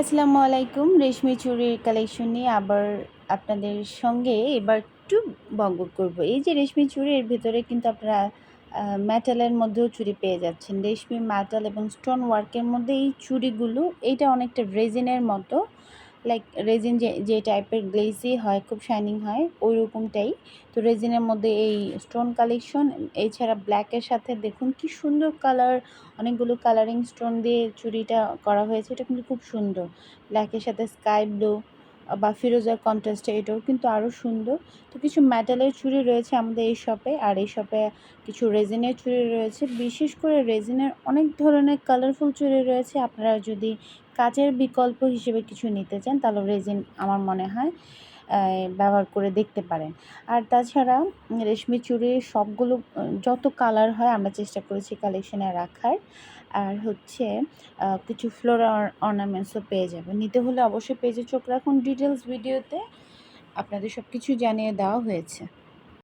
আসসালামু আলাইকুম। রেশমি চুরির কালেকশন নিয়ে আবার আপনাদের সঙ্গে এবার একটু বঙ্গ করব। এই যে রেশমি চুড়ির ভিতরে কিন্তু আপনারা মেটালের মধ্যেও চুড়ি পেয়ে যাচ্ছেন। রেশমি মেটাল এবং স্টোন ওয়ার্কের মধ্যে এই চুড়িগুলো এইটা অনেকটা রেজিনের মতো। লাইক রেজিন যে যে টাইপের গ্লেজি হয়, খুব শাইনিং হয় ওই রকমটাই তো রেজিনের মধ্যে এই স্টোন কালেকশন এছাড়া ব্ল্যাকের সাথে দেখুন কি সুন্দর কালার অনেকগুলো কালারিং স্টোন দিয়ে চুড়িটা করা হয়েছে, এটা কিন্তু খুব সুন্দর। ব্ল্যাকের সাথে স্কাই ব্লু বা ফিরোজার কন্ট্রাস্টে এটাও কিন্তু আরও সুন্দর। তো কিছু মেটালের চুড়ি রয়েছে আমাদের এই শপে আর এই শপে কিছু রেজিনের চুড়ি রয়েছে। বিশেষ করে রেজিনের অনেক ধরনের কালারফুল চুড়ি রয়েছে। আপনারা যদি কাচের বিকল্প হিসেবে কিছু নিতে চান, তাহলে রেজিন আমার মনে হয় ব্যবহার করে দেখতে পারেন। আর তাছাড়া রেশমি চুড়ির সবগুলো যত কালার হয় আমরা চেষ্টা করেছি কালেকশনে রাখার। আর হচ্ছে কিছু ফ্লোরার অর্নামেন্টসও পেয়ে যাবে। নিতে হলে অবশ্যই পেজে চোখ রাখুন ডিটেলস ভিডিওতে আপনাদের সব কিছু জানিয়ে দেওয়া হয়েছে।